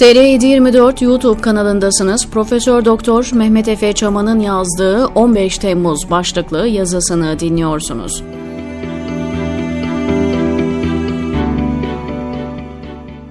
TR724 YouTube kanalındasınız. Profesör Doktor Mehmet Efe Çaman'ın yazdığı 15 Temmuz başlıklı yazısını dinliyorsunuz.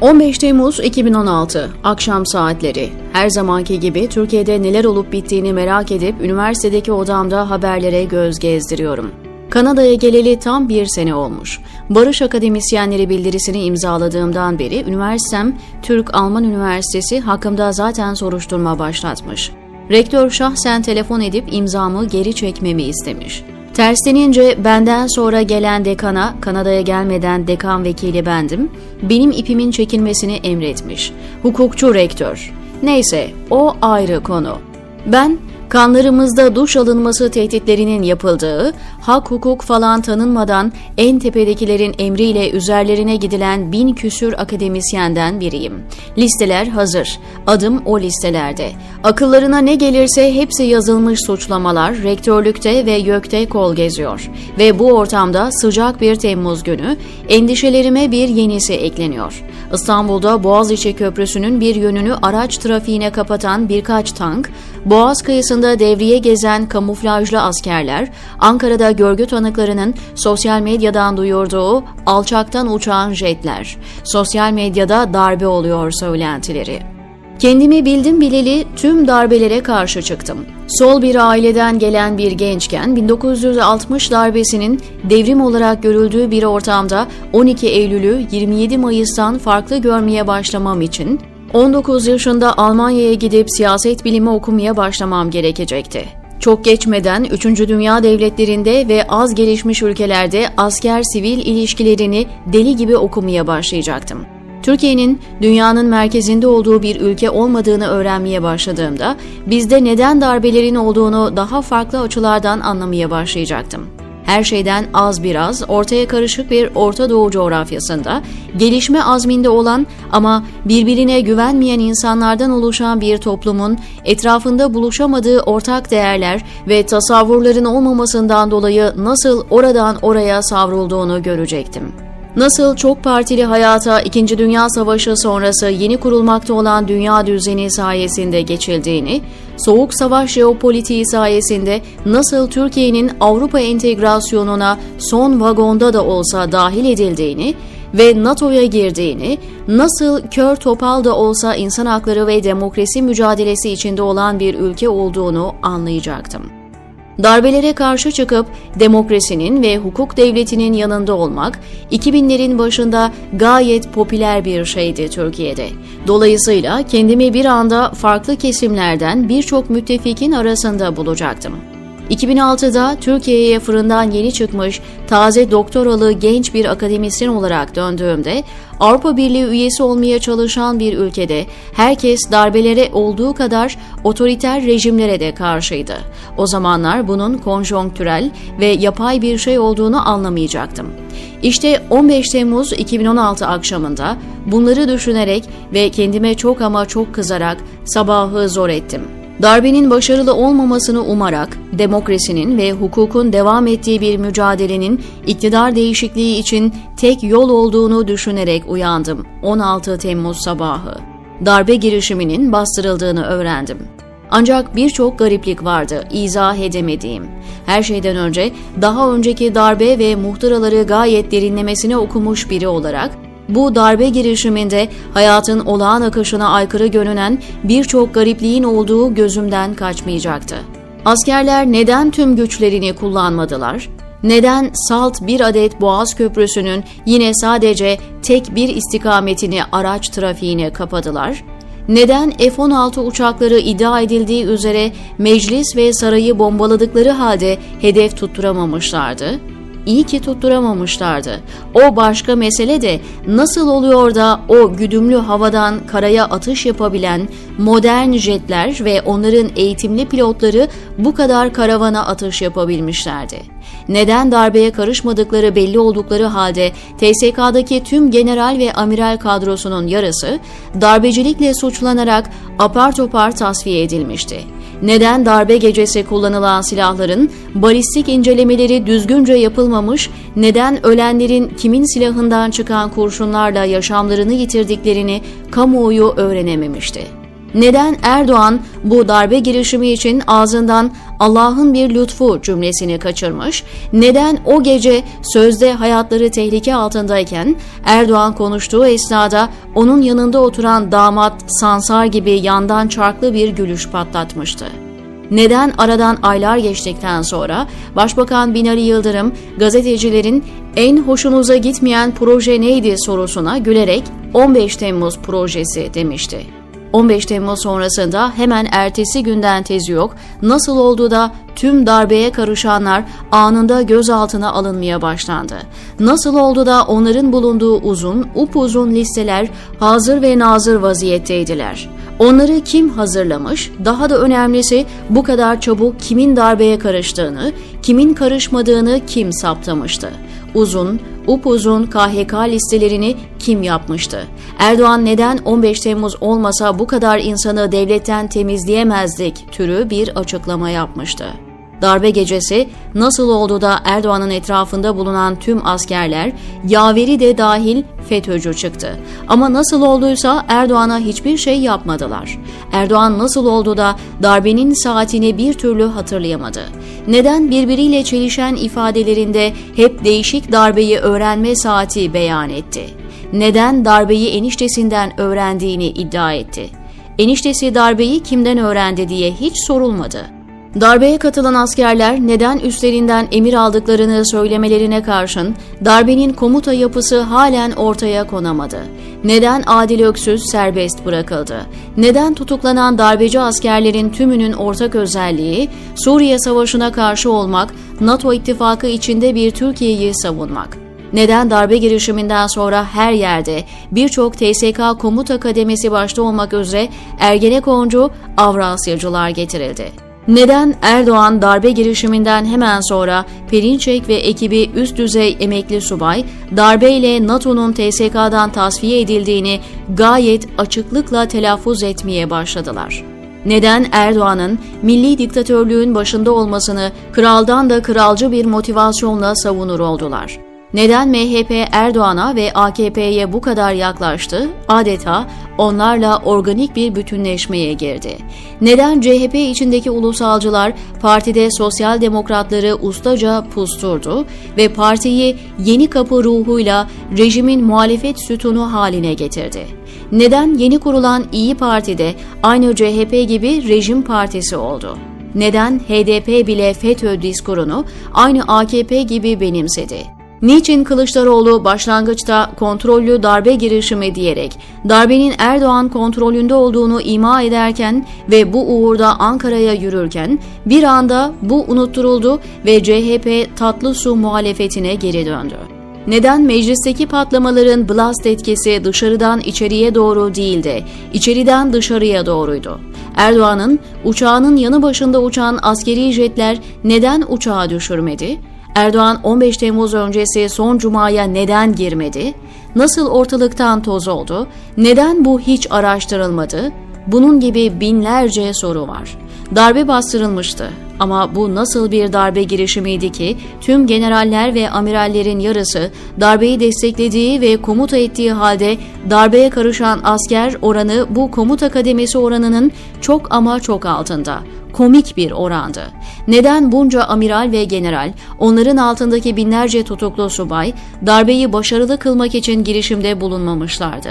...15 Temmuz 2016 akşam saatleri. Her zamanki gibi Türkiye'de neler olup bittiğini merak edip üniversitedeki odamda haberlere göz gezdiriyorum. Kanada'ya geleli tam bir sene olmuş. Barış Akademisyenleri bildirisini imzaladığımdan beri üniversitem Türk-Alman Üniversitesi hakkımda zaten soruşturma başlatmış. Rektör şahsen telefon edip imzamı geri çekmemi istemiş. Terslenince benden sonra gelen dekana, Kanada'ya gelmeden dekan vekili bendim, benim ipimin çekilmesini emretmiş. Hukukçu rektör. Neyse, o ayrı konu. Ben kanlarımızda duş alınması tehditlerinin yapıldığı, hak hukuk falan tanınmadan en tepedekilerin emriyle üzerlerine gidilen bin küsür akademisyenden biriyim. Listeler hazır. Adım o listelerde. Akıllarına ne gelirse hepsi yazılmış suçlamalar rektörlükte ve YÖK'te kol geziyor. Ve bu ortamda sıcak bir Temmuz günü endişelerime bir yenisi ekleniyor. İstanbul'da Boğaziçi Köprüsü'nün bir yönünü araç trafiğine kapatan birkaç tank, Boğaz kıyısında devriye gezen kamuflajlı askerler, Ankara'da görgü tanıklarının sosyal medyadan duyurduğu alçaktan uçan jetler, sosyal medyada darbe oluyor söylentileri. Kendimi bildim bileli tüm darbelere karşı çıktım. Sol bir aileden gelen bir gençken 1960 darbesinin devrim olarak görüldüğü bir ortamda 12 Eylül'ü 27 Mayıs'tan farklı görmeye başlamam için 19 yaşında Almanya'ya gidip siyaset bilimi okumaya başlamam gerekecekti. Çok geçmeden 3. Dünya devletlerinde ve az gelişmiş ülkelerde asker-sivil ilişkilerini deli gibi okumaya başlayacaktım. Türkiye'nin dünyanın merkezinde olduğu bir ülke olmadığını öğrenmeye başladığımda bizde neden darbelerin olduğunu daha farklı açılardan anlamaya başlayacaktım. Her şeyden az biraz ortaya karışık bir Orta Doğu coğrafyasında gelişme azminde olan ama birbirine güvenmeyen insanlardan oluşan bir toplumun etrafında buluşamadığı ortak değerler ve tasavvurların olmamasından dolayı nasıl oradan oraya savrulduğunu görecektim. Nasıl çok partili hayata İkinci Dünya Savaşı sonrası yeni kurulmakta olan dünya düzeni sayesinde geçildiğini, Soğuk Savaş jeopolitiği sayesinde nasıl Türkiye'nin Avrupa entegrasyonuna son vagonda da olsa dahil edildiğini ve NATO'ya girdiğini, nasıl kör topal da olsa insan hakları ve demokrasi mücadelesi içinde olan bir ülke olduğunu anlayacaktım. Darbelere karşı çıkıp demokrasinin ve hukuk devletinin yanında olmak 2000'lerin başında gayet popüler bir şeydi Türkiye'de. Dolayısıyla kendimi bir anda farklı kesimlerden birçok müttefikin arasında bulacaktım. 2006'da Türkiye'ye fırından yeni çıkmış taze doktoralı genç bir akademisyen olarak döndüğümde Avrupa Birliği üyesi olmaya çalışan bir ülkede herkes darbelere olduğu kadar otoriter rejimlere de karşıydı. O zamanlar bunun konjonktürel ve yapay bir şey olduğunu anlamayacaktım. İşte 15 Temmuz 2016 akşamında bunları düşünerek ve kendime çok ama çok kızarak sabahı zor ettim. Darbenin başarılı olmamasını umarak demokrasinin ve hukukun devam ettiği bir mücadelenin iktidar değişikliği için tek yol olduğunu düşünerek uyandım 16 Temmuz sabahı. Darbe girişiminin bastırıldığını öğrendim. Ancak birçok gariplik vardı, izah edemediğim. Her şeyden önce daha önceki darbe ve muhtıraları gayet derinlemesine okumuş biri olarak bu darbe girişiminde hayatın olağan akışına aykırı görünen birçok garipliğin olduğu gözümden kaçmayacaktı. Askerler neden tüm güçlerini kullanmadılar? Neden salt bir adet Boğaz Köprüsü'nün yine sadece tek bir istikametini araç trafiğine kapadılar? Neden F-16 uçakları iddia edildiği üzere meclis ve sarayı bombaladıkları halde hedef tutturamamışlardı? İyi ki tutturamamışlardı. O başka mesele de nasıl oluyor da o güdümlü havadan karaya atış yapabilen modern jetler ve onların eğitimli pilotları bu kadar karavana atış yapabilmişlerdi. Neden darbeye karışmadıkları belli oldukları halde TSK'daki tüm general ve amiral kadrosunun yarısı darbecilikle suçlanarak apar topar tasfiye edilmişti. Neden darbe gecesi kullanılan silahların balistik incelemeleri düzgünce yapılmamış, neden ölenlerin kimin silahından çıkan kurşunlarla yaşamlarını yitirdiklerini kamuoyu öğrenememişti. Neden Erdoğan bu darbe girişimi için ağzından Allah'ın bir lütfu cümlesini kaçırmış? Neden o gece sözde hayatları tehlike altındayken Erdoğan konuştuğu esnada onun yanında oturan damat Sansar gibi yandan çarklı bir gülüş patlatmıştı? Neden aradan aylar geçtikten sonra Başbakan Binali Yıldırım gazetecilerin en hoşunuza gitmeyen proje neydi sorusuna gülerek 15 Temmuz projesi demişti. 15 Temmuz sonrasında hemen ertesi günden tezi yok, nasıl oldu da tüm darbeye karışanlar anında gözaltına alınmaya başlandı. Nasıl oldu da onların bulunduğu uzun, upuzun listeler hazır ve nazır vaziyetteydiler. Onları kim hazırlamış? Daha da önemlisi bu kadar çabuk kimin darbeye karıştığını, kimin karışmadığını kim saptamıştı? Uzun, upuzun KHK listelerini kim yapmıştı? Erdoğan neden 15 Temmuz olmasa bu kadar insanı devletten temizleyemezdik türü bir açıklama yapmıştı. Darbe gecesi nasıl oldu da Erdoğan'ın etrafında bulunan tüm askerler, yaveri de dahil FETÖ'cü çıktı. Ama nasıl olduysa Erdoğan'a hiçbir şey yapmadılar. Erdoğan nasıl oldu da darbenin saatini bir türlü hatırlayamadı. Neden birbiriyle çelişen ifadelerinde hep değişik darbeyi öğrenme saati beyan etti? Neden darbeyi eniştesinden öğrendiğini iddia etti? Eniştesi darbeyi kimden öğrendi diye hiç sorulmadı. Darbeye katılan askerler neden üstlerinden emir aldıklarını söylemelerine karşın darbenin komuta yapısı halen ortaya konamadı. Neden Adil Öksüz serbest bırakıldı? Neden tutuklanan darbeci askerlerin tümünün ortak özelliği Suriye Savaşı'na karşı olmak, NATO ittifakı içinde bir Türkiye'yi savunmak? Neden darbe girişiminden sonra her yerde birçok TSK komuta kademesi başta olmak üzere Ergenekoncu, Avrasyacılar getirildi? Neden Erdoğan darbe girişiminden hemen sonra Perinçek ve ekibi üst düzey emekli subay darbeyle NATO'nun TSK'dan tasfiye edildiğini gayet açıklıkla telaffuz etmeye başladılar? Neden Erdoğan'ın milli diktatörlüğün başında olmasını kraldan da kralcı bir motivasyonla savunur oldular? Neden MHP Erdoğan'a ve AKP'ye bu kadar yaklaştı? Adeta onlarla organik bir bütünleşmeye girdi. Neden CHP içindeki ulusalcılar partide sosyal demokratları ustaca pusturdu ve partiyi yeni kapı ruhuyla rejimin muhalefet sütunu haline getirdi? Neden yeni kurulan İyi Parti'de aynı CHP gibi rejim partisi oldu? Neden HDP bile FETÖ diskurunu aynı AKP gibi benimsedi? Niçin Kılıçdaroğlu başlangıçta kontrollü darbe girişimi diyerek darbenin Erdoğan kontrolünde olduğunu ima ederken ve bu uğurda Ankara'ya yürürken bir anda bu unutturuldu ve CHP tatlı su muhalefetine geri döndü. Neden meclisteki patlamaların blast etkisi dışarıdan içeriye doğru değil de içeriden dışarıya doğruydu? Erdoğan'ın uçağının yanı başında uçan askeri jetler neden uçağı düşürmedi? Erdoğan 15 Temmuz öncesi son cumaya neden girmedi? Nasıl ortalıktan toz oldu? Neden bu hiç araştırılmadı? Bunun gibi binlerce soru var. Darbe bastırılmıştı. Ama bu nasıl bir darbe girişimiydi ki tüm generaller ve amirallerin yarısı darbeyi desteklediği ve komuta ettiği halde darbeye karışan asker oranı bu komuta kademesi oranının çok ama çok altında komik bir orandı. Neden bunca amiral ve general, onların altındaki binlerce tutuklu subay, darbeyi başarılı kılmak için girişimde bulunmamışlardı?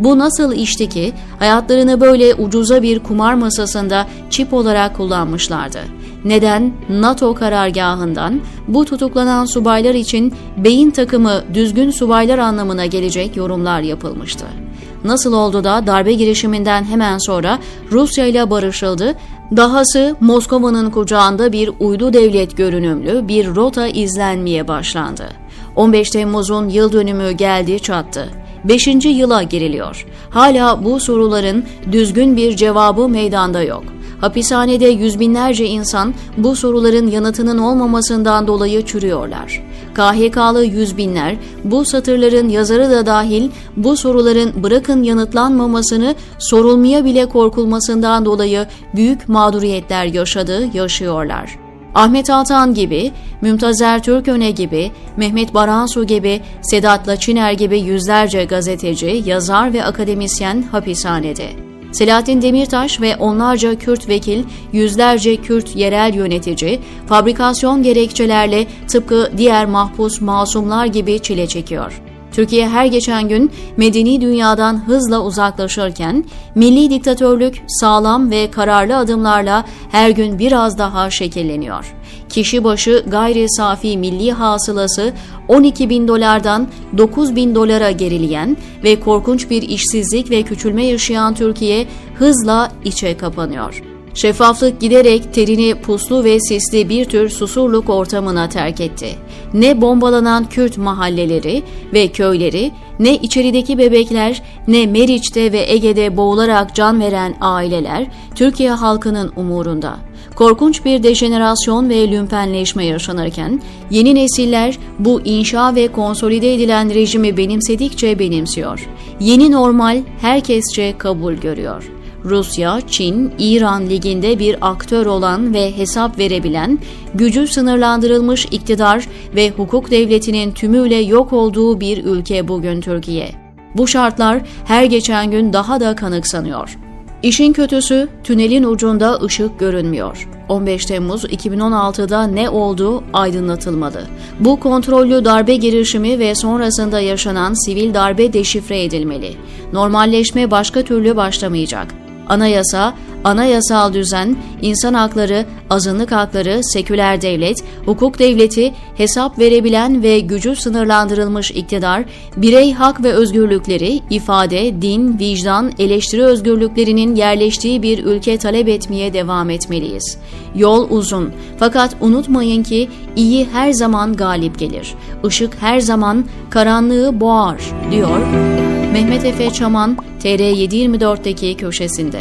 Bu nasıl işti ki hayatlarını böyle ucuza bir kumar masasında çip olarak kullanmışlardı? Neden NATO karargahından bu tutuklanan subaylar için beyin takımı düzgün subaylar anlamına gelecek yorumlar yapılmıştı? Nasıl oldu da darbe girişiminden hemen sonra Rusya ile barışıldı, dahası Moskova'nın kucağında bir uydu devlet görünümlü bir rota izlenmeye başlandı. 15 Temmuz'un yıl dönümü geldi çattı. 5. yıla giriliyor. Hala bu soruların düzgün bir cevabı meydanda yok. Hapishanede yüz binlerce insan bu soruların yanıtının olmamasından dolayı çürüyorlar. KHK'lı yüz binler, bu satırların yazarı da dahil bu soruların bırakın yanıtlanmamasını sorulmaya bile korkulmasından dolayı büyük mağduriyetler yaşadı, yaşıyorlar. Ahmet Altan gibi, Mümtazer Türköne gibi, Mehmet Baransu gibi, Sedat Laçiner gibi yüzlerce gazeteci, yazar ve akademisyen hapishanede. Selahattin Demirtaş ve onlarca Kürt vekil, yüzlerce Kürt yerel yönetici, fabrikasyon gerekçelerle tıpkı diğer mahpus masumlar gibi çile çekiyor. Türkiye her geçen gün medeni dünyadan hızla uzaklaşırken, milli diktatörlük sağlam ve kararlı adımlarla her gün biraz daha şekilleniyor. Kişi başı gayri safi milli hasılası 12 bin dolardan 9 bin dolara gerileyen ve korkunç bir işsizlik ve küçülme yaşayan Türkiye hızla içe kapanıyor. Şeffaflık giderek terini puslu ve sisli bir tür susurluk ortamına terk etti. Ne bombalanan Kürt mahalleleri ve köyleri, ne içerideki bebekler, ne Meriç'te ve Ege'de boğularak can veren aileler Türkiye halkının umurunda. Korkunç bir dejenerasyon ve lümpenleşme yaşanırken yeni nesiller bu inşa ve konsolide edilen rejimi benimsedikçe benimsiyor. Yeni normal herkesçe kabul görüyor. Rusya, Çin, İran liginde bir aktör olan ve hesap verebilen, gücü sınırlandırılmış iktidar ve hukuk devletinin tümüyle yok olduğu bir ülke bugün Türkiye. Bu şartlar her geçen gün daha da kanıksanıyor. İşin kötüsü tünelin ucunda ışık görünmüyor. 15 Temmuz 2016'da ne oldu aydınlatılmadı. Bu kontrollü darbe girişimi ve sonrasında yaşanan sivil darbe deşifre edilmeli. Normalleşme başka türlü başlamayacak. Anayasa, anayasal düzen, insan hakları, azınlık hakları, seküler devlet, hukuk devleti, hesap verebilen ve gücü sınırlandırılmış iktidar, birey hak ve özgürlükleri, ifade, din, vicdan, eleştiri özgürlüklerinin yerleştiği bir ülke talep etmeye devam etmeliyiz. Yol uzun fakat unutmayın ki iyi her zaman galip gelir. Işık her zaman karanlığı boğar, diyor Mehmet Efe Çaman TR724'deki köşesinde.